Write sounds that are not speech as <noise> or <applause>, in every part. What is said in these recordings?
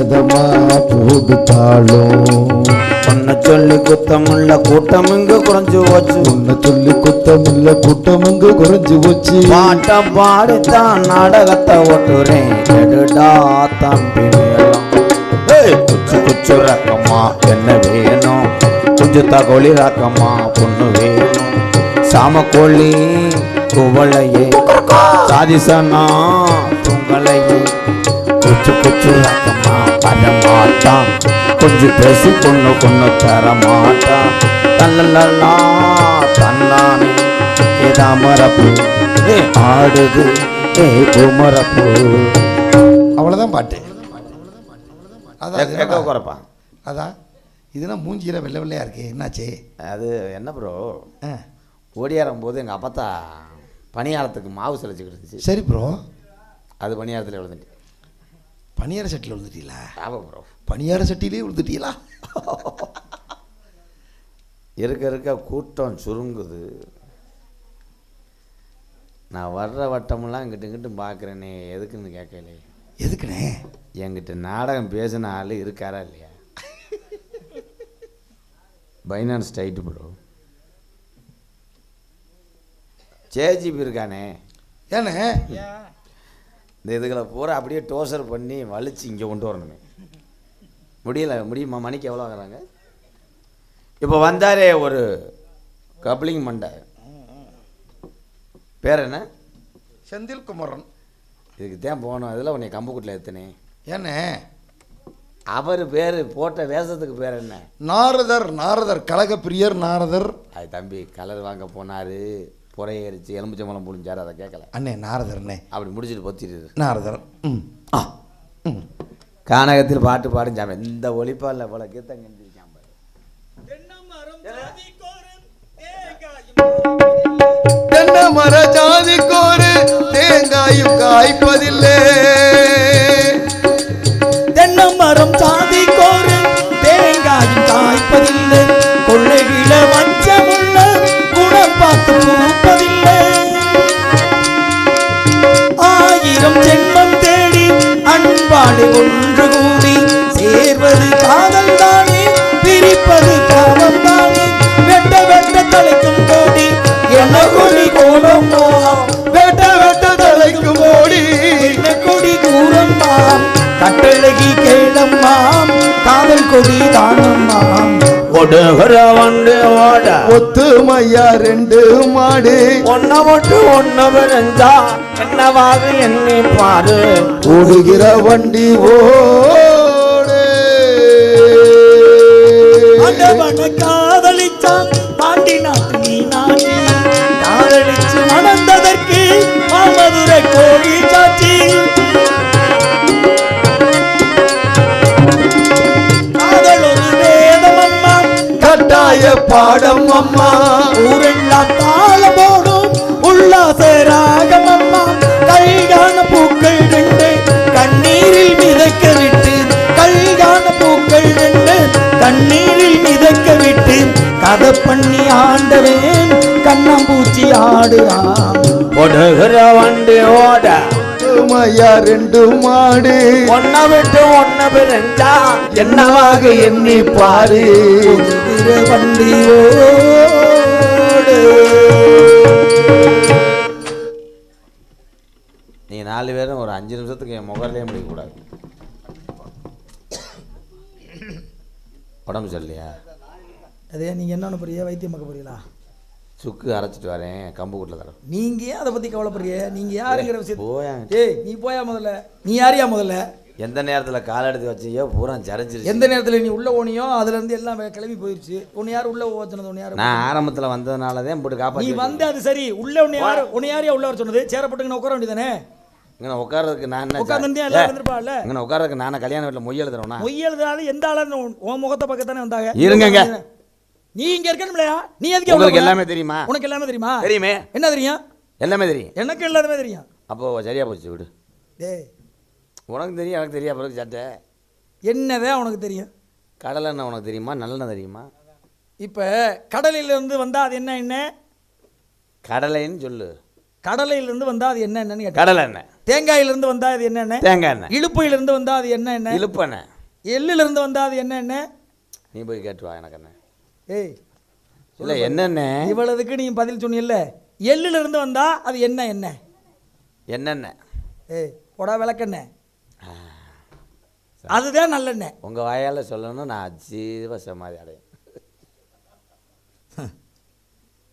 விதமா போடுத்தாளும் உன்னை சொல்லி குத்தமுள்ள கூட்டம் இங்கு குறைஞ்சு போச்சு. உன்னை சொல்லி குத்தமில்ல கூட்டம் அங்கு குறைஞ்சு போச்சு. பாட்ட பாடித்தான் நாடகத்தை ஓட்டுறேன். எடுடா தம்பி குச்சு குச்சு ரக்கம்மா என்ன வேணும்? குஞ்சு தகோலி ரக்கம்மா பொண்ணு வேணும். சாம கோழி குவளையே சாதிசனா துங்களையே குச்சு குச்சு ரக்கம்மா பட மாட்டான் கொஞ்சம் பேசி பொண்ணு பொண்ணு தர மாட்டான் தல்லலா தன்னானே ஏதாமரப்பு ஏ ஆடுது ஏ குமரப்பு. அவ்வளவுதான் பாட்டு. அதான் அது எக்க என்னடா? குறப்பா அதான் இதுனா மூஞ்சியில வெள்ளை வெள்ளையா இருக்கு. என்னாச்சு? அது என்ன ப்ரோ ஆ, ஓடியாரும் போது எங்கள் அப்பத்தா பணியாரத்துக்கு மாவு சிலைச்சிக்கிட்டு இருந்துச்சு. சரி ப்ரோ அது பணியாரத்தில் விழுந்துட்டு. பணியார சட்டியில் விழுந்துட்டீங்களா ஆமாம் ப்ரோ. பணியார சட்டியிலே விழுந்துட்டீங்களா இருக்க இருக்க கூட்டம் சுருங்குது. நான் வர்ற வட்டமெல்லாம் இங்கிட்டு இங்கிட்டு பார்க்குறேனே எதுக்குன்னு கேட்கலே எதுக்குண்ணே என்கிட்ட நாடகம் பேசின ஆள் இருக்காரா இல்லையா? Finance tight bro. ஜேஜிபி இருக்கானே. ஏண்ணே இந்த இதுகளை பூரா அப்படியே டோசர் பண்ணி வலிச்சு இங்கே கொண்டு வரணுமே. முடியல முடியுமா மணிக்கு எவ்வளோ வாங்குறாங்க இப்போ வந்தாரே ஒரு கப்ளிங் மண்டை. பேர் என்ன? செந்தில் குமரன் இதுக்கு தான் போகணும். அதில் உன்னை கம்புக்குட்டில் எத்தனே ஏண்ணே அவர் பேர் போட்ட வேஷத்துக்கு பேர் என்ன? நாரதர் நாரதர் கழகப்பிரியர் நாரதர். அது தம்பி கலர் வாங்க போனார். புறையரிச்சு எலுமிச்சம்பழம் புழிஞ்சார் அதை கேட்கல அண்ணே நாரதர் அண்ணே அப்படி முடிச்சுட்டு பொத்திடுது. நாரதர் ம். ஆ ம். கானகத்தில் பாட்டு பாடும் சாமி. இந்த ஒளிப்பால் போல கண்டிருக்கான் பாரு. தென்னை மர ஜாதி கோரு தேங்காயும் காய்ப்பதில்லை. தென்னமரம் சாதி அன்பாடு ஒன்று கூடி சேர்வது காதல் தானே பிரிப்பது காமம் தானே. வெட்ட வெட்ட தலைக்கும் கோடி என்ன கொடி கோலம்மா வெட்ட வெட்ட தலைக்கும் கோடி என்ன கொடி கூறம்மாம் கட்டழகி கேளம்மாம் காதல் கொடி வண்டு ஓட. ஒத்துமையா ரெண்டு மாடு. ஒன்ன மட்டும் ஒன்ன விழுந்தா. என்னவாக எண்ணி பாரு. ஓடுகிற வண்டி ஓடு. ஆண்டவனை காதலிச்சான் பாண்டி நாட்டு நீ நாட்டி காதலிச்சு மணந்ததற்கு மாமதுரை சாட்சி. பாடம் அம்மா. ஊரெல்லாம் கதை பண்ணி ஆண்டவேன் கண்ணாம்பூச்சி ஆடுறான். ஒடுகிற வண்டு ஓட. ஒத்துமையா ரெண்டு மாடு. ஒன்ன விட்டு ஒன்ன என்னவாக எண்ணி பாரு. வண்டி ஓடு. நீ நாலு பேரும் ஒரு அஞ்சு நிமிஷத்துக்கு என் முகர்லேயே முடிக்கக்கூடாது. உடம்பு சரியில்லையா? அதே நீங்க என்ன போறீங்க? வைத்தியம் பார்க்க போறீங்களா? சுக்கு அரைச்சிட்டு வரேன் கம்பு கூட்டில் தரேன். நீங்க ஏன் அதை பத்தி கவலைப்படுறீங்க? நீங்க யாருங்கிற விஷயம் போயா ஏய் நீ போயா முதல்ல? நீ யாரியா முதல்ல? எந்த நேரத்தில் கால் எடுத்து வச்சியோ பூரா சரிஞ்சிருச்சு. எந்த நேரத்துல நீ உள்ள ஓனியோ அதுல இருந்து எல்லாம் கிளம்பி போயிருச்சு. உன்னை யார் உள்ள ஓ சொன்னது? உன்னை யார் நான் ஆரம்பத்தில் வந்ததுனால தான் போட்டு நீ காப்பாற்றி வந்து அது சரி. உள்ள உன்னை யார் உன்னை யாரையா உள்ள வர சொன்னது? சேர போட்டுங்க உட்கார வேண்டியதானே இங்கே உட்கார்றதுக்கு நான் இருந்திருப்பாள்ல? இங்கே உட்கார்றதுக்கு நான் கல்யாண வீட்டில் மொய் எழுதுறேன்னா மொய் எழுதுனாலும் எந்த ஆளு? உன் முகத்தை பக்கத்தானே வந்தாங்க? இருங்கங்க. நீ இங்க இருக்கணும்லையா? நீ எதுக்கு உங்களுக்கு? எல்லாமே தெரியுமா? உனக்கு எல்லாமே தெரியுமா? தெரியுமே. என்ன தெரியும்? எல்லாமே தெரியும். எனக்கு எல்லாமே தெரியும். அப்போது சரியா போச்சு விடு. டேய். உனக்கு தெரியும் எனக்கு தெரியா பிறகு சட்டை. என்னதான் உனக்கு தெரியும். கடலெண்ணெய் உனக்கு தெரியுமா? நல்லெண்ணெய் தெரியுமா? இப்போ கடலிலிருந்து வந்தா அது என்ன என்ன? கடலைன்னு சொல்லு. கடலையிலிருந்து வந்தா அது என்ன என்னன்னு கேட்டேன். கடலெண்ணெய் தேங்காயிலிருந்து வந்தா அது என்ன எண்ணெய் தேங்காய் எண்ணெய் இழுப்பையிலிருந்து வந்தா அது என்ன எண்ணெய் இழுப்பெண்ணெய் எள்ளுல இருந்து வந்தா அது என்ன எண்ணெய் நீ போய் கேட்டு வா எனக்கு என்ன ஏய் இல்லை என்னென்ன? இவ்வளவுக்கு நீ பதில் சொன்னியல்ல. எள்ளுல இருந்து வந்தா அது என்ன எண்ணெய் என்னென்ன? ஏய் போடா விளக்கெண்ணெய் அதுதான் நல்லெண்ணெய் உங்கள் வாயால் சொல்லணும் நான் ஜீவ சமாதி அடையும்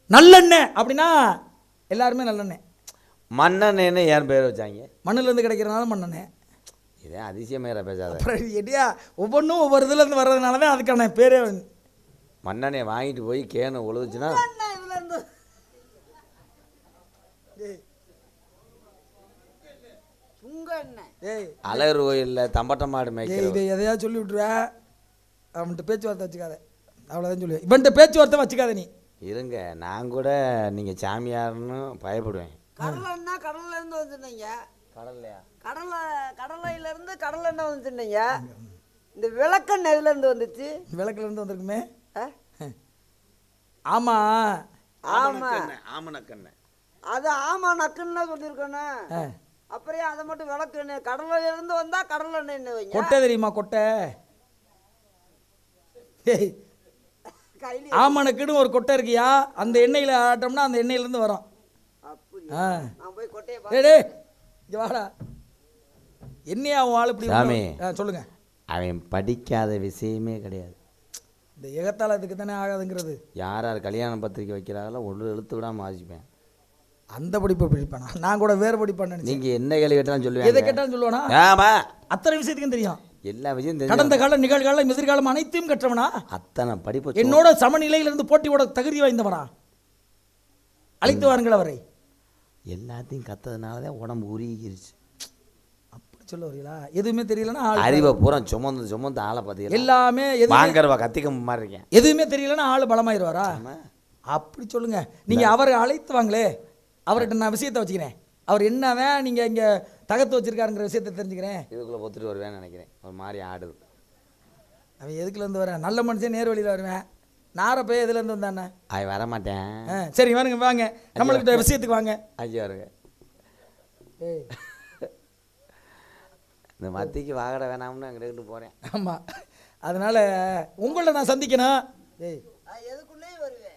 நல்லெண்ணெய் அப்படின்னா எல்லாருமே நல்லெண்ணெய் மண்ணெண்ணெய்னு ஏன் பேர் வச்சாங்க? மண்ணுல இருந்து கிடைக்கிறனால மண்ணெண்ணெய் இதே அதிசயமேற பேசாத. அப்புறம் எடியா ஒவ்வொன்றும் ஒவ்வொரு இதுல இருந்து வர்றதுனால தான் அதுக்கான பேரே மண்ணெண்ணெயை வாங்கிட்டு போய் கேனு உழுதுச்சுன்னா சுங்க எண்ணெய் ஏய் அழகர் கோயிலில் தம்பட்ட மாடு ஏய் மேய்க்கிற இதை எதையாவது சொல்லி விட்டுருவ? அவன்கிட்ட பேச்சுவார்த்தை வச்சுக்காத. அவ்வளோதான் சொல்லுவேன். இவன்கிட்ட பேச்சுவார்த்தை வச்சுக்காத நீ. இருங்க நான் கூட நீங்கள் சாமியார்னு பயப்படுவேன். கடலைன்னா கடல்ல இருந்து வந்துட்டீங்க. கடல்லையா? கடலை கடலையில இருந்து கடல் எண்ணெய் வந்துட்டீங்க? இந்த விளக்கெண்ணெய் எதுல இருந்து வந்துச்சு. விளக்குல இருந்து வந்திருக்குமே. ஆமா. ஆமா. ஆமணக்கண்ணை அது ஆமா நக்குன்னு சொல்லியிருக்கேனே. ஆ. அப்புறம் அதை மட்டும் விளக்கு எண்ணெய் கடலையில இருந்து வந்தா கடல் எண்ணெய் கொட்டை தெரியுமா கொட்டை? ஆமணக்குன்னு ஒரு கொட்டை இருக்கியா? அந்த எண்ணெயில் ஆட்டோம்னா அந்த எண்ணெயிலேருந்து வரும். அப்படி ஆ. நான் போய் கொட்டையை டேய் டேய். இங்க வாடா. என்னையா உன் ஆள் இப்படி சொல்லுங்க. அவன் படிக்காத விஷயமே கிடையாது. இந்த எகத்தால இதுக்கு தானே ஆகாதுங்கிறது. யார் யார் கல்யாண பத்திரிக்கை வைக்கிறாங்களோ ஒன்று எழுத்து விடாமல் வாசிப்பேன். அந்த படிப்பை படிப்பானா? நான் கூட வேறு படிப்பான்னு நினைச்சேன். நீங்கள் என்ன கேள்வி கேட்டாலும் எதை சொல்லுவேன் கேட்டாலும் சொல்லுவானா? ஆமா அத்தனை விஷயத்துக்கும் தெரியும். எல்லா விஷயம் தெரியும். கடந்த காலம் நிகழ்காலம் எதிர்காலம் அனைத்தையும் கற்றவனா? அத்தனை படிப்பு என்னோட சமநிலையிலிருந்து போட்டியோட தகுதி வாய்ந்தவனா? அழைத்து வாருங்கள் அவரை. எல்லாத்தையும் கத்ததுனால தான் உடம்பு உருகிருச்சு. சொல்ல வரீங்களா எதுவுமே தெரியலன்னா ஆள் அறிவை பூரா சுமந்து சுமந்து ஆளை பார்த்தீங்களா எல்லாமே வாங்கறவ கத்திக்க மாதிரி இருக்கேன். எதுவுமே தெரியலன்னா ஆள் பலமாயிருவாரா. அப்படி சொல்லுங்க. நீங்க அவரை அழைத்து வாங்களே. அவர்கிட்ட நான் விஷயத்தை வச்சுக்கிறேன். அவர் என்னதான் நீங்க இங்க தகத்து வச்சிருக்காருங்கிற விஷயத்தை தெரிஞ்சுக்கிறேன். இதுக்குள்ளே பொத்துட்டு வருவேன்னு நினைக்கிறேன். ஒரு மாதிரி ஆடுது. அவன் எதுக்குல இருந்து வரேன் நல்ல மனுஷன் நேர் வழியில் வருவேன். நார போய் எதுல இருந்து வந்தானே? அவன் வரமாட்டேன் சரி வாங்க வாங்க. நம்மளுக்கு விஷயத்துக்கு வாங்க. ஐயா வருங்க ஏய். இந்த மத்திக்கு வாகட வேணாம்னு அங்கிட்டு போகிறேன் ஆமா. அதனால உங்களை நான் சந்திக்கணும். வருவேன்.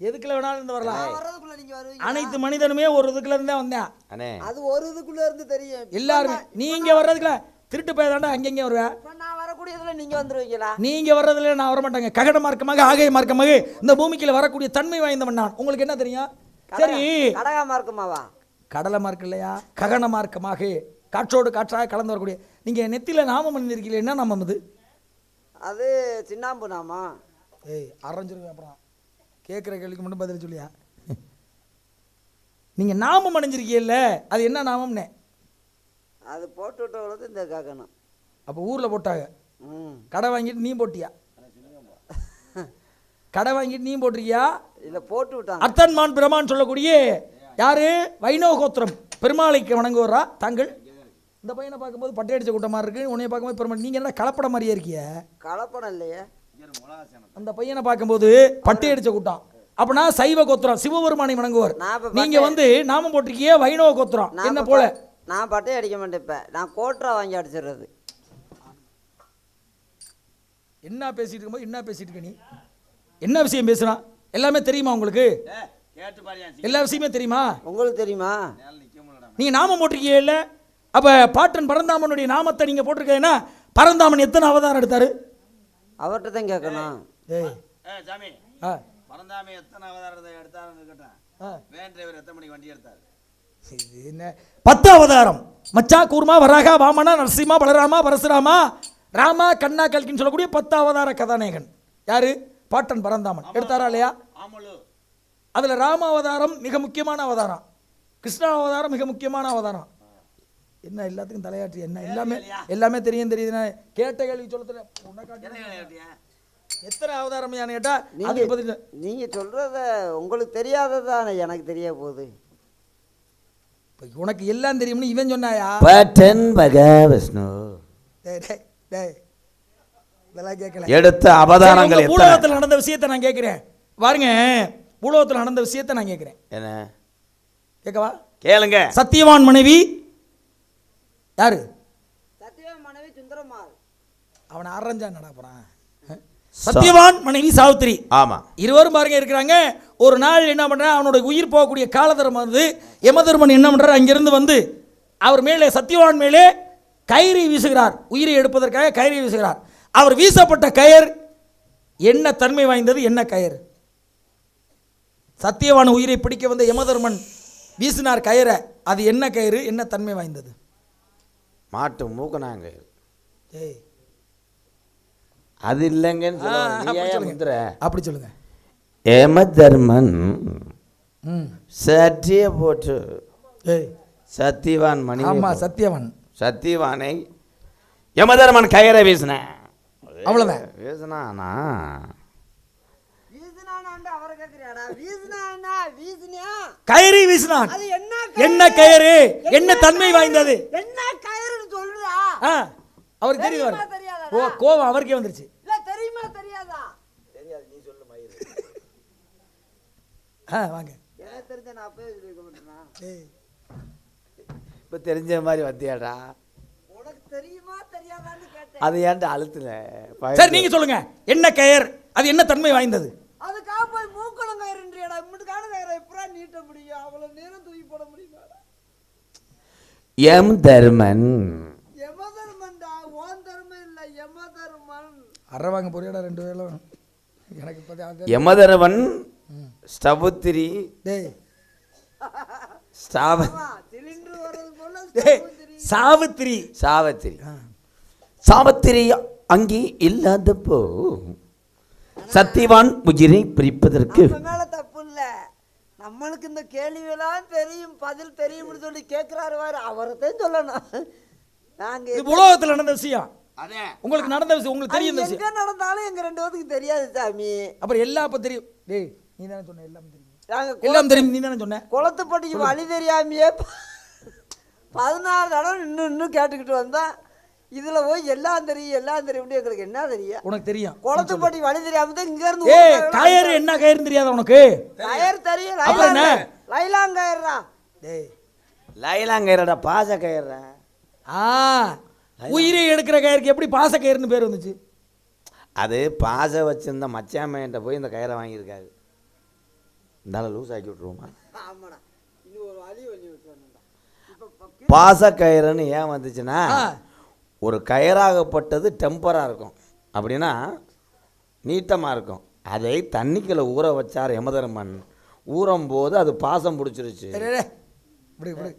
எதுக்குள்ள வேணாலும் இருந்து வரலாம். நான் வர்றதுக்குள்ள நீங்க வருவீங்க அனைத்து மனிதனுமே ஒரு இதுக்குள்ள இருந்தே வந்தேன். அண்ணே. அது ஒரு இதுக்குள்ள இருந்து தெரியும். எல்லாருமே நீங்க வர்றதுக்குள்ள திருட்டு போய் தாண்டா அங்கங்க வருவேன் நான் வரக்கூடியதுல நீங்க வந்துருவீங்களா? நீங்க வர்றதுல நான் வர மாட்டேங்க ககட மார்க்கமாக ஆகை மார்க்கமாக இந்த பூமிக்குள்ள வரக்கூடிய தன்மை வாய்ந்தவன் நான். உங்களுக்கு என்ன தெரியும்? சரி. கடகாம இருக்குமாவா கடலை மார்க் இல்லையா? ககன மார்க்கமாக. காற்றோடு காற்றாக கலந்து வரக்கூடிய நீங்க நெத்தியில நாமம் அணிந்திருக்கீங்களே என்ன நாமம் இது அது சின்னாம்பு நாமா? ஏய் அரைஞ்சிருவேன் அப்புறம். கேட்குற கேள்விக்கு மட்டும் பதில் சொல்லியா? நீங்க நாமம் அணிஞ்சிருக்கீல்ல அது என்ன நாமம்னே? அது போட்டு விட்டவங்களுக்கு இந்த கேட்கணும் அப்போ ஊர்ல போட்டாங்க. ம். கடை வாங்கிட்டு நீ போட்டியா? <laughs> கடை வாங்கிட்டு நீ போட்டிருக்கியா? இல்லை போட்டு விட்டாங்க. அர்த்தன்மான் பிரமான் சொல்லக்கூடிய யாரு? வைணவ கோத்திரம் பெருமாளைக்கு வணங்குவரா தாங்கள்? இந்த பையனை பார்க்கும்போது பட்டை அடிச்ச கூட்டம் மாதிரி இருக்கு. உன்னைய பார்க்கும்போது பெருமாள் நீங்க என்ன கலப்பட மாதிரியே இருக்கிய? கலப்படம் இல்லையே. அந்த பையனை பார்க்கும்போது பட்டை அடிச்ச கூட்டம். அப்பனா சைவ கோத்திரம் சிவபெருமானை வணங்குவார். நீங்க வந்து நாமம் போட்டிருக்கிய வைணவ கோத்திரம். நான் என்ன போல? நான் பட்டை அடிக்க மாட்டேன் இப்போ. நான் கோட்ரா வாங்கி அடிச்சிடுறது. என்ன பேசிட்டு இருக்கும்போது என்ன பேசிட்டு இருக்க நீ? என்ன விஷயம் பேசுறான் எல்லாமே தெரியுமா உங்களுக்கு? எல்லா விஷயமே தெரியுமா? உங்களுக்கு தெரியுமா? நீங்க நாமம் போட்டிருக்கீங்க இல்ல? அப்ப பாட்டன் பரந்தாமனுடைய நாமத்தை நீங்க போட்டிருக்கீங்கன்னா பரந்தாமன் எத்தனை அவதாரம் எடுத்தாரு? அவர்கிட்ட தான் கேட்கணும். ஏய். சாமி. ஆ. பரந்தாமி எத்தனை அவதாரத்தை எடுத்தாருன்னு ஆ. வேன் டிரைவர் எத்தனை மணிக்கு வண்டி எடுத்தாரு? இது என்ன? பத்து அவதாரம். மச்சா கூர்மா வராகா வாமனா நரசிம்மா பலராமா பரசுராமா ராமா கண்ணா கல்கின்னு சொல்லக்கூடிய பத்து அவதார கதாநாயகன். யாரு? பாட்டன் பரந்தாமன். எடுத்தாரா இல்லையா? ஆமலு. அதுல ராம அவதாரம் மிக முக்கியமான அவதாரம். கிருஷ்ணா அவதாரம் மிக முக்கியமான அவதாரம். என்ன எல்லாத்துக்கும் தலையாட்டி? என்ன எல்லாமே எல்லாமே தெரியும் தெரியுதுன்னா கேட்ட கேள்வி? சொல்ல எத்தனை அவதாரம் கேட்டா அதுக்கு பதில் நீங்கள் சொல்கிறத உங்களுக்கு தெரியாததானே எனக்கு தெரிய போகுது. இப்ப உனக்கு எல்லாம் தெரியும்னு இவன் சொன்னாயா? பட்டன் பக விஷ்ணு. இதெல்லாம் கேட்கல. எடுத்த எத்தனை? பூலோகத்தில் நடந்த விஷயத்தை நான் கேட்கிறேன். பாருங்க பூலோகத்தில் நடந்த விஷயத்தை நான் கேட்கிறேன். என்ன? கேட்கவா? கேளுங்க. சத்தியவான் மனைவி யாரு? சத்தியவான் மனைவி சுந்தரம்மாள். அவனை அரைஞ்சா நடப்புறான் சத்யவான் மனைவி சாவித்திரி. ஆமா. இருவரும் பாருங்க இருக்கிறாங்க. ஒரு நாள் என்ன பண்றான்? அவனோட உயிர் போகக்கூடிய காலதர்மம் வந்து யமதர்மன் என்ன பண்றார்? அங்கிருந்து வந்து அவர் மேலே சத்யவான் மேலே கயிறை வீசுகிறார். உயிரை எடுப்பதற்காக கயிறை வீசுகிறார். அவர் வீசப்பட்ட கயர் என்ன தன்மை வாய்ந்தது? என்ன கயர் சத்தியவான் உயிரை பிடிக்க வந்த யமதர்மன் வீசினார் கயிறை. அது என்ன கயிறு? என்ன தன்மை வாய்ந்தது? மாட்டு மூக்கனாங்க. ஏய். அது இல்லைங்கன்னு அப்படி சொல்லுங்க. முந்திர? அப்படி சொல்லுங்க. ஏமதர்மன் ம். சட்டிய போட்டு சத்தியவான் மணி ஆமா சத்தியவான். சத்தியவானை யமதர்மன் கயிறை வீசினேன் அவ்வளவுதான். வீசினானா? கயிறை வீசினான். அது என்ன என்ன கயிறு? என்ன தன்மை வாய்ந்தது? என்ன அவருக்கு தெரியுது? ஓ கோவம் அவருக்கே வந்துருச்சு. இல்ல தெரியுமா தெரியாதா? ஆ வாங்க. எனக்கு தெரிஞ்ச நான் அப்பவே சொல்லிருக்க மாட்டேனா? இப்போ தெரிஞ்ச மாதிரி வந்தியாடா? உனக்கு தெரியுமா தெரியாதான்னு கேட்டேன். அது ஏன்டா அழுத்துல சரி நீங்க சொல்லுங்க. என்ன கயர்? அது என்ன தன்மை வாய்ந்தது? அதுக்காக போய் மூக்குளம் கயிறுன்றியடா. இம்முட்டுக்கான கயிறை எப்படா நீட்ட முடியும்? அவ்வளவு நேரம் தூக்கி போட முடியுமாடா? எம் தர்மன் யமதர்மன்டா ஓன் தர்மம் இல்ல யமதர்மன் அரை வாங்க போறியாடா ரெண்டு வேலும் எனக்கு யமதர்மன் ஸ்டபுத்திரி டேய். டேய் சாவித்திரி. சாவத்திரி. சாவத்திரி அங்கே இல்லாதப்போ சத்தியவான் உயிரை பிரிப்பதற்கு. மேல தப்பு இல்ல. நம்மளுக்கு இந்த கேள்வியெல்லாம் தெரியும் பதில் தெரியும்னு சொல்லி கேட்கிறாரு வாரு அவரைத்தான் சொல்லணும். நாங்க இது உலகத்தில் நடந்த விஷயம். உங்களுக்கு நடந்த விஷயம் உங்களுக்கு தெரியும் விஷயம் எங்க நடந்தாலும் எங்க ரெண்டு பேத்துக்கு தெரியாது சாமி. அப்புறம் எல்லாம் அப்போ தெரியும். டேய் நீ தானே சொன்ன எல்லாம் தெரியும். எல்லாம் தெரியும் நீ தானே சொன்ன. குளத்துப்பட்டிக்கு வழி தெரியாமையே பதினாறு தடவை இன்னும் இன்னும் கேட்டுக்கிட்டு வந்தா இதுல போய் எல்லாம் தெரியும் எல்லாம் தெரியும். எங்களுக்கு என்ன தெரியும்? உனக்கு தெரியும். குளத்துப்பட்டி வழி தெரியாம தான் இங்க இருந்து கயறு என்ன கயிறுன்னு தெரியாதா உனக்கு? கயர் தெரியும். அப்புறம் என்ன? லைலாங்கயர்ரா டேய். லைலாங்கயிறடா பாச கயிறா ஆ. உயிரை எடுக்கிற கயிறுக்கு எப்படி பாச கயிறுன்னு பேர் வந்துச்சு? அது பாச வச்சிருந்த மச்சாமையன்ட்ட போய் இந்த கயிறை வாங்கியிருக்காரு. இருந்தாலும் லூஸ் ஆக்கி விட்ருவோமா பாச கயிறுன்னு ஏன் வந்துச்சுன்னா. ஒரு கயிறாகப்பட்டது டெம்பராக இருக்கும். அப்படின்னா நீட்டமாக இருக்கும். அதை தண்ணிக்குள்ள ஊற வச்சார் யமதர்மன். ஊறும் போது அது பாசம் பிடிச்சிருச்சு. கேள்வி கே-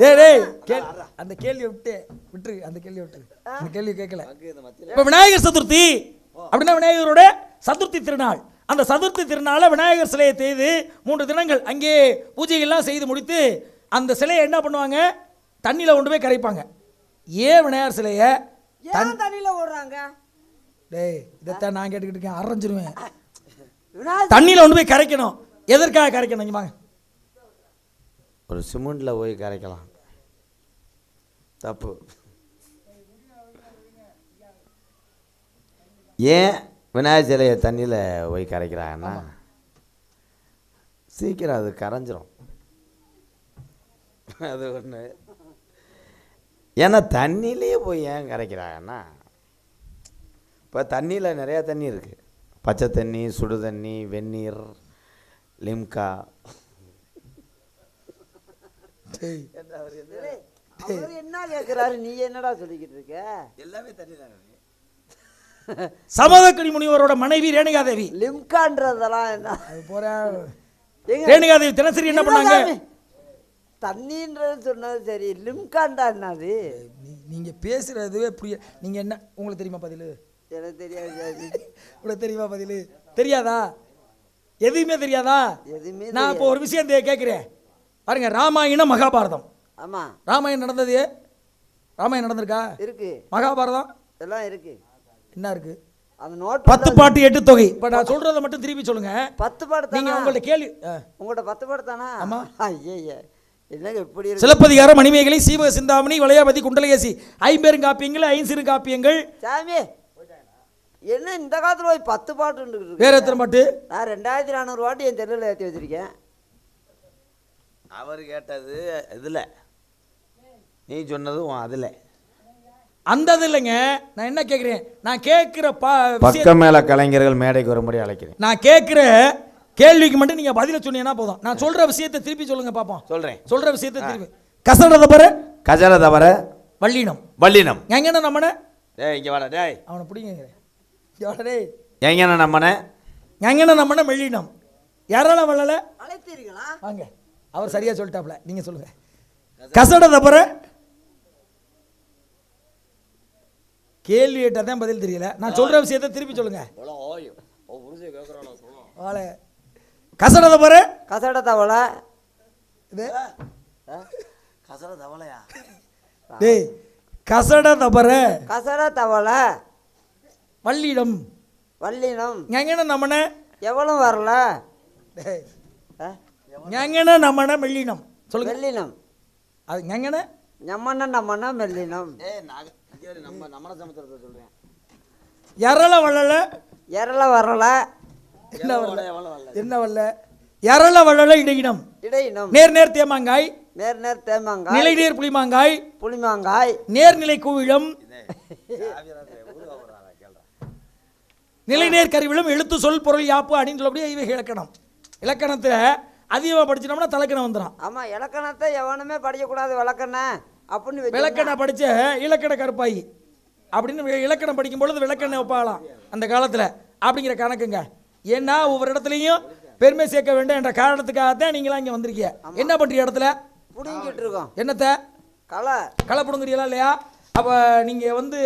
டேய் டேய் அந்த கேள்வியை விட்டு விட்டுரு அந்த கேள்வியை விட்டுரு. அந்த கேள்வி கேட்கல. இப்போ விநாயகர் சதுர்த்தி அப்படின்னா விநாயகரோட சதுர்த்தி திருநாள். அந்த சதுர்த்தி திருநாளை விநாயகர் சிலையை செய்து மூன்று தினங்கள் அங்கே பூஜைகள்லாம் செய்து முடித்து அந்த சிலையை என்ன பண்ணுவாங்க? தண்ணியில் கொண்டு போய் கரைப்பாங்க. ஏன் விநாயகர் சிலையை? தண்ணியில ஓடுறாங்க? டேய் இதைத்தான் நான் கேட்டுக்கிட்டு இருக்கேன். அரைஞ்சிருவேன். தண்ணியில் கொண்டு போய் கரைக்கணும். எதற்காக கரைக்கணும்? வாங்க ஒரு சிமெண்ட்டில் போய் கரைக்கலாம். தப்பு. ஏன் விநாயகர் சிலையை தண்ணியில் போய் கரைக்கிறாங்கன்னா சீக்கிரம் அது கரைஞ்சிரும். அது ஒன்று ஏன்னா தண்ணியிலேயே போய் ஏன் கரைக்கிறாங்கன்னா இப்போ தண்ணியில் நிறையா தண்ணி இருக்குது பச்சை தண்ணி சுடு தண்ணி வெந்நீர் லிம்கா. என்ன கேக்குறாரு? நீ என்னடா சொல்லிக்கிட்டு இருக்க? எல்லாமே தண்ணி தானே <laughs> சமதக்கணி முனிவரோட மனைவி ரேணுகாதேவி. லிம்கான்றதெல்லாம் என்ன? அது போற. ரேணுகாதேவி தினசரி என்ன பண்ணாங்க? தண்ணின்றது சொன்னது சரி. லிம்காண்டா என்னது நீங்க பேசுறதுவே புரிய நீங்க என்ன உங்களுக்கு தெரியுமா பதில்? எனக்கு தெரியாது. உங்களுக்கு தெரியுமா பதில்? தெரியாதா? எதுவுமே தெரியாதா? எதுவுமே நான் இப்போ ஒரு விஷயம் தே- கேட்கிறேன் பாருங்க ராமாயணம் மகாபாரதம். ஆமா. ராமாயணம் நடந்தது ராமாயணம் நடந்திருக்கா? இருக்கு. மகாபாரதம்? எல்லாம் இருக்கு. என்ன இருக்கு? அந்த நோட் பத்து பாட்டு எட்டு தொகை. இப்போ நான் சொல்றதை மட்டும் திருப்பி சொல்லுங்க. பத்து பாடு நீங்க தானா உங்கள்ட்ட கேள்வி ஆ. உங்கள்ட்ட பத்து பாடு தானா? ஆமா. ஐயே என்னங்க இப்படி சிலப்பதிகாரம் மணிமேகலை சீவக சிந்தாமணி வளையாபதி குண்டலகேசி. ஐம்பெருங்காப்பியங்கள் ஐஞ்சிறு காப்பியங்கள். சாமி என்ன இந்த காலத்துல போய் பத்து பாட்டு வேற எத்தனை பாட்டு? நான் ரெண்டாயிரத்தி நானூறு வாட்டி என் தெருவில் ஏற்றி வச்சிருக்கேன். அவர் கேட்டது இதில். நீ சொன்னதும் அதில். அந்த இது இல்லைங்க நான் என்ன கேட்குறேன் நான் கேட்குற பா பக்கம் மேல கலைஞர்கள் மேடைக்கு வரும்படி அழைக்கிறேன். நான் கேட்குற கேள்விக்கு மட்டும் நீங்கள் பதில சொன்னீங்கன்னா போதும். நான் சொல்கிற விஷயத்தை திருப்பி சொல்லுங்க பார்ப்போம் சொல்றேன். சொல்கிற விஷயத்தை திருப்பி. கசடத பாரு. கஜல தவிர வள்ளினம். வள்ளினம். எங்கன்னா நம்மன? டேய் இங்க வாடா டேய். அவனை பிடிங்க டே எங்கன நம்மனே? எங்கன்னா நம்மன? மெல்லினம். யாரால வள்ளல அழைத்தீர்களா? வாங்க. அவர் சரியா சொல்லிட்டாப்ல நீங்க சொல்லுங்க. கசட தப்பற? கேள்வி கேட்டால் தான் பதில் தெரியல. நான் சொல்ற விஷயத்தை திருப்பி சொல்லுங்க. வாழை. கசட தப்பற? கசட தவளை. இது? கசல தவளையா? டேய் கசட தப்பற? கசட தவளை. வள்ளிடம் வல்லினம் எங்கன்னா நம்மன எவளும் வரல? எங்கன்னா நம்மன மெல்லினம். சொல்லுங்க. மெல்லினம். அது எங்கன்னா நம்மண்ண நம்மண்ண மெல்லினம். ஏய் நாக நம்ம நம்மள சமுத்திரத்தை சொல்றேன். எரள வள்ளல எரல வரல. என்ன வரல? என்ன வரல? எரள வள்ளல இடையினம். இடையினம். நேர் நேர் தேமாங்காய். நேர் நேர் தேமாங்காய். நிலை நீர் புளிமாங்காய். புளிமாங்காய். நேர்நிலை கூவிளம். நிலைநேர் கருவிலும் எழுத்து சொல் பொருள் யாப்பு அப்படின்னு சொல்லக்கூடிய இவை இலக்கணம். இலக்கணத்தில் அதிகமாக படிச்சிட்டோம்னா தலக்கணம் வந்துடும் ஆமா இலக்கணத்தை எவனுமே படிக்கக்கூடாது விளக்கண்ண. அப்படின்னு வச்சு விளக்கணம் படித்த இலக்கண கருப்பாயி. அப்படின்னு இலக்கணம் படிக்கும் பொழுது விளக்கணம் வைப்பாகலாம் அந்த காலத்தில். அப்படிங்கிற கணக்குங்க. ஏன்னா ஒவ்வொரு இடத்துலையும் பெருமை சேர்க்க வேண்டும் என்ற காரணத்துக்காகத்தான் நீங்களாம் இங்கே வந்திருக்கீங்க. என்ன பண்ணுறீங்க இடத்துல? புடுங்கிட்டு இருக்கோம். என்னத்தை? களை. களை பிடுங்குறீங்களா இல்லையா? அப்போ நீங்கள் வந்து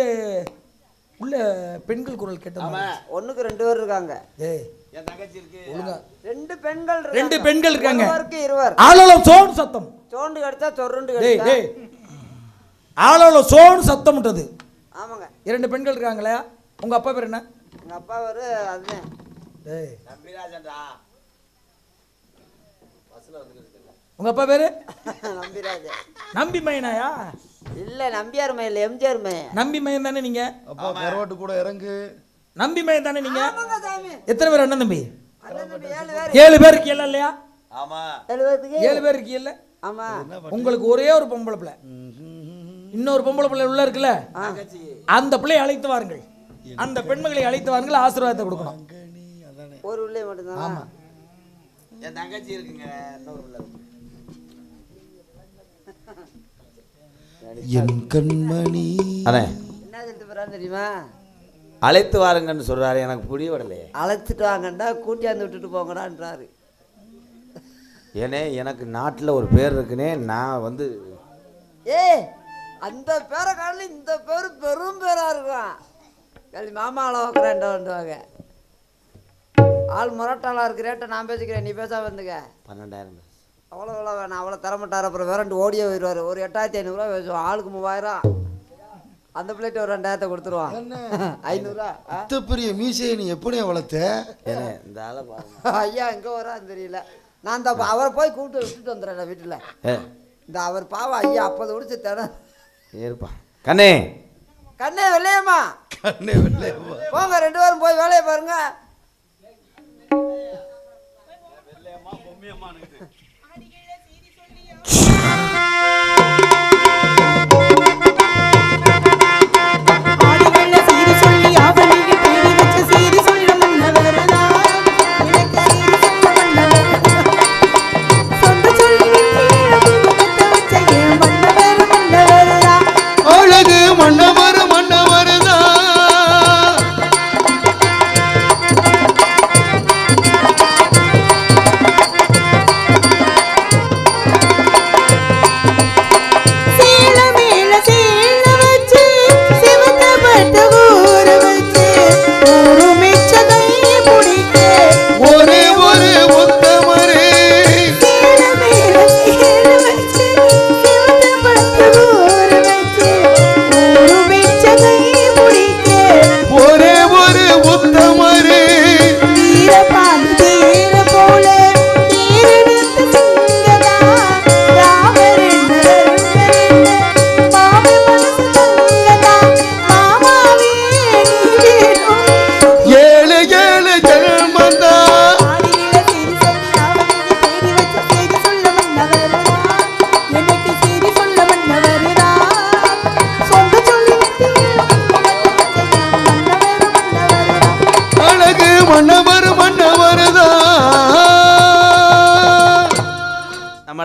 உள்ள பெண்கள் குரல் கேட்டோம் ஒண்ணுக்கு ரெண்டு பேர் இருக்காங்க. ரெண்டு பெண்கள் ரெண்டு பெண்கள் இருக்காங்க. ஒருவருக்கு இருவர். ஆளோளம் சோன் சத்தம். சோண்டு கடிச்சா சொருண்டு டேய் கடிச்சா. ஆளோளம் சோன் சத்தம்ன்றது. ஆமாங்க. இரண்டு பெண்கள் இருக்காங்களே? உங்க அப்பா பேர் என்ன? எங்க அப்பா ஒரு அதுதான் டேய். நம்பிராஜன்டா உங்க அப்பா பேரு? நம்பிராஜ. நம்பி மயனாயா இல்ல நம்பியார் மயில் எம்ஜிஆர் மயில் நம்பி மயன் தானே நீங்க? அப்பா கருவாட்டு கூட இறங்கு. நம்பி மயன் தானே நீங்க? எத்தனை பேர் அண்ணன் தம்பி? ஏழு பேர். இருக்கீல்ல இல்லையா? ஆமா. ஏழு பேருக்கு ஏழு பேர் இருக்கீல்ல ஆமா. உங்களுக்கு ஒரே ஒரு பொம்பளை பிள்ளை. இன்னொரு பொம்பளை பிள்ளை உள்ள இருக்குல்ல? அந்த பிள்ளையை அழைத்து வாருங்கள். அந்த பெண்மகளை அழைத்து வாருங்கள் ஆசீர்வாதத்தை கொடுக்கணும். ஒரு உள்ளே மட்டும்தான்? ஆமா. என் தங்கச்சி இருக்குங்க இன்னொரு பிள்ளை. இருக்கு. என் கண்மணி. அண்ணே. என்ன சொல்லிட்டு போறான்னு தெரியுமா? அழைத்து வாருங்கன்னு சொல்றாரு எனக்கு புரிய விடலையே அழைச்சிட்டு வாங்கண்டா கூட்டியாந்து விட்டுட்டு போங்கடான்றாரு. ஏனே எனக்கு நாட்டில் ஒரு பேர் இருக்குனே நான் வந்து ஏ அந்த பேரை காணல இந்த பேர் பெரும் பேரா இருக்கும். கல்வி மாமாவில் உக்கிறாண்டாண்டுவாங்க ஆள் முரட்டாளா இருக்கு ரேட்டை நான் பேசிக்கிறேன் நீ பேச வந்துக்க. பன்னெண்டாயிரம் அவ்வளோ இவ்வளோ வேணாம். அவ்வளோ தரமாட்டார் அப்புறம் வேறண்டு ஓடியே போயிடுவார் ஒரு எட்டாயிரத்தி ஐநூறுரூவா பேசுவோம் ஆளுக்கு மூவாயிரம் அந்த பிள்ளைகிட்ட ஒரு ரெண்டாயிரத்தை கொடுத்துருவான். <laughs> ஐநூறுரூவா. ஆ? இத்த பெரிய மீசையை நீ எப்படி வளர்த்த? இந்த ஆளை பாருங்க. <laughs> ஐயா எங்கே வரான்னு தெரியல. நான் இந்த அவரை போய் கூப்பிட்டு விட்டுட்டு வந்துடுறேன் வீட்டில். இந்த அவர் பாவம் ஐயா அப்போது முடிச்சு தரேன் ஏறுப்பா. கண்ணே. கண்ணே வெள்ளையம்மா. கண்ணே வெள்ளையம்மா. போங்க ரெண்டு பேரும் போய் வேலையை பாருங்க. ஆடிவெள்ள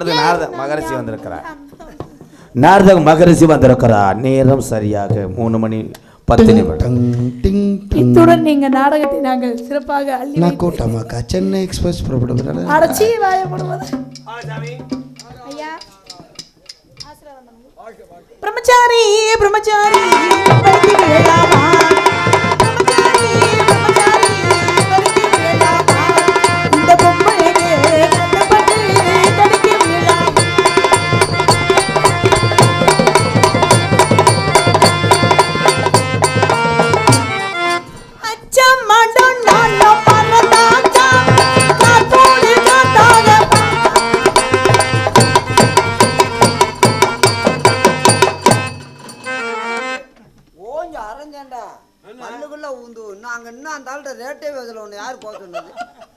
நாரத மகரிஷி வந்திருக்கிறார். <laughs> நாரத மகரிஷி வந்திருக்கிறார். நேரம் சரியாக மூணு மணி பத்து நிமிடம். இத்துடன் நீங்க நாடகத்தை நாங்கள் சிறப்பாக அள்ளி நான் கூட்டமாக்கா சென்னை எக்ஸ்பிரஸ் புறப்படுகிறேன். அடைச்சி வாயப்படுவது ஐயா. பிரம்மச்சாரி? பிரம்மச்சாரி, மண்ணுக்குள்ள ஊந்து நாங்க இன்னும் அந்த ஆள்கிட்ட ரேட்டே பேசல ஒன்று யார் போக சொன்னது?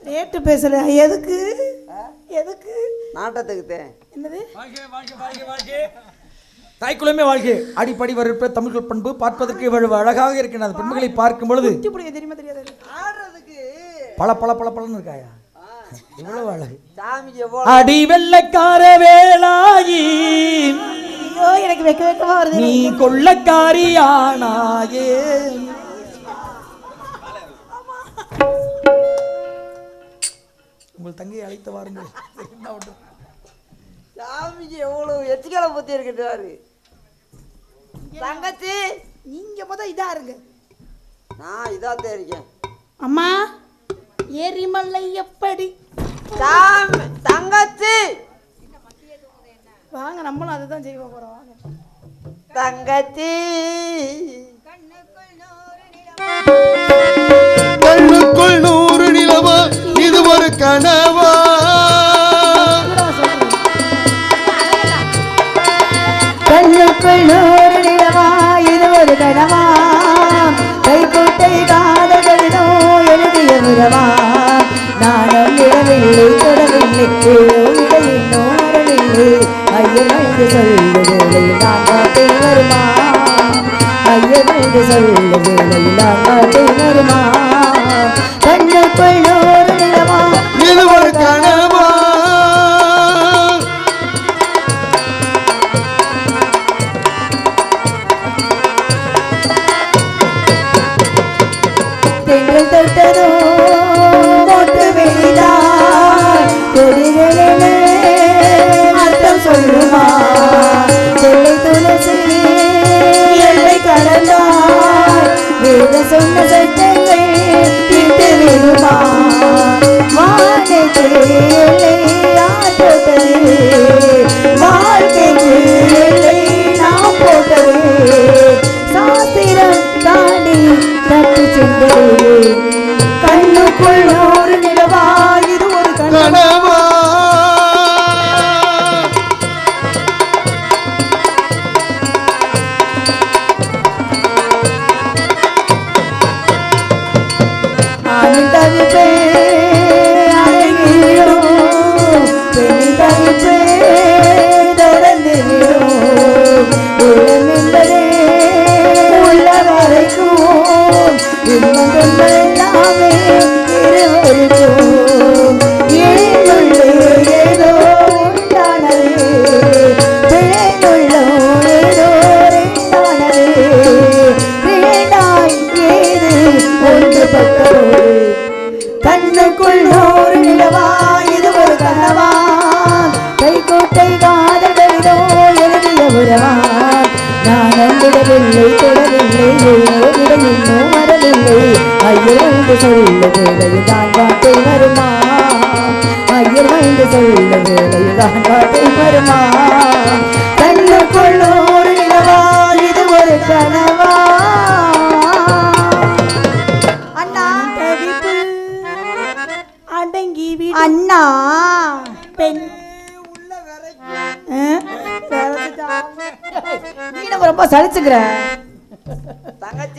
ரேட்டு பேசல எதுக்கு? எதுக்கு? நாட்டத்துக்கு என்னது? தாய்க்குலமே வாழ்க்கை. அடிப்படை வரப்ப தமிழ் பண்பு பார்ப்பதற்கு இவ்வளவு அழகாக இருக்கின்ற பெண்களை பார்க்கும் பொழுது தெரியுமா தெரியாது? பல பல பல பலன்னு இருக்காயா? இவ்வளவு அழகு. அடி வெள்ளக்கார வேளாயி. ஐயோ எனக்கு வெக்க வெக்கமா வருது. நீ கொள்ளக்காரியானாயே. உங்கள் தங்கையை அழைத்து வாருங்கள். சாமிக்கு எவ்வளோ எச்சிக்கலை பற்றி இருக்கிறாரு தங்கச்சி! நீங்க முத இதா இருங்க. நான் இதாத்தே இருக்கேன். அம்மா எரிமலை எப்படி? சாமி தங்கச்சி! வாங்க நம்மளும் அதுதான் செய்ய போறோம் வாங்க. தங்கச்சி! கண்ணுக்குள் கனவா கண்ணுக்குள் நூறு நிலவா இது ஒரு கனவா கைக்குட்டை காதலோ எழுதிய உறவா நானும் விடவில்லை தொடவில்லை விட இன்னும் வரவில்லை ஐயர் வந்து நான் காட்டை வருமா நான் காட்டை வருமா சொல்ல வார்த்தை வருமா ஐயர் வந்து சொல்ல வார்த்தை வருமா நிலவா இது ஒரு கனவா அண்ணா அடங்கி அண்ணா பெண் நீ நம்ம ரொம்ப சலிச்சுக்கிற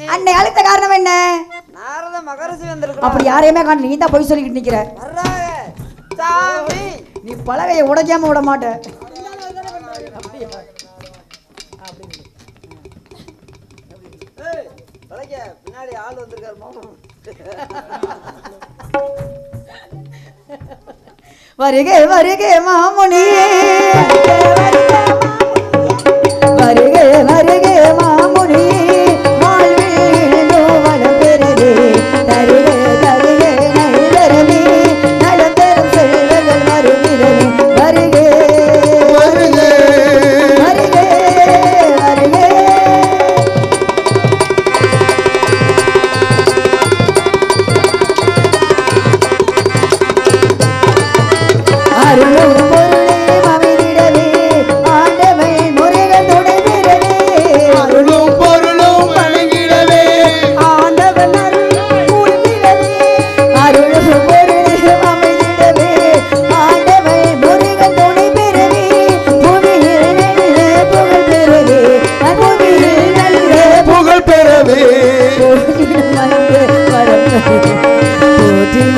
அன்னை அழைத்த காரணம் என்ன நாரத மகரிஷி வந்திருக்கோம் அப்படி யாரையுமே காண நீ தான் போய் சொல்லிக்கிட்டு நிக்கிற. சாமி. நீ பலகையை உடைக்காம விட மாட்ட. பின்னாடி ஆள் வந்திருக்காரு மாமா வருக வருக மாமுனியே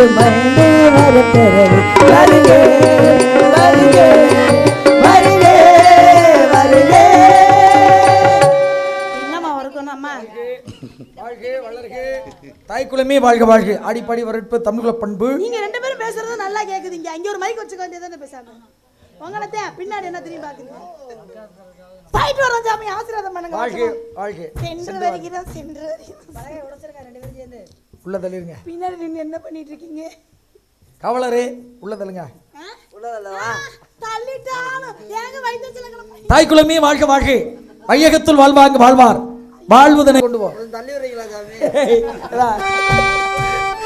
போற்றிலும் மறந்து வரப்பெறவே. வருக வருக வருக வருக. என்னம்மா வாழ்க வளர்க. தாய் குலமே வாழ்க வாழ்க. ஆடிப்பாடி வரவேற்பு தமிழ்குல பண்பு. நீங்க ரெண்டு பேரும் பேசுறது நல்லா கேக்குதுங்க. இங்க ஒரு மைக் வச்சுக்க வேண்டியதானே பேசாம? உங்களத்தான் பின்னாடி என்ன திரும்பி பாக்குறீங்க போயிட்டு வரோம் சாமி ஆசீர்வாதம் பண்ணுங்க. வாழ்க வாழ்க. சென்று வருகிறோம் சென்று வருகிறோம். ரெண்டு பேரும். உள்ள தள்ளிருங்க. பின்னாடி நின்று என்ன பண்ணிட்டு இருக்கீங்க கவலரே உள்ள தள்ளுங்க. தாய் குலமே வாழ்க வாழ்க. வையகத்துள் வாழ்வாங்க வாழ்வார். வாழ்வதனை கொண்டு போ தள்ளி வரீங்களா.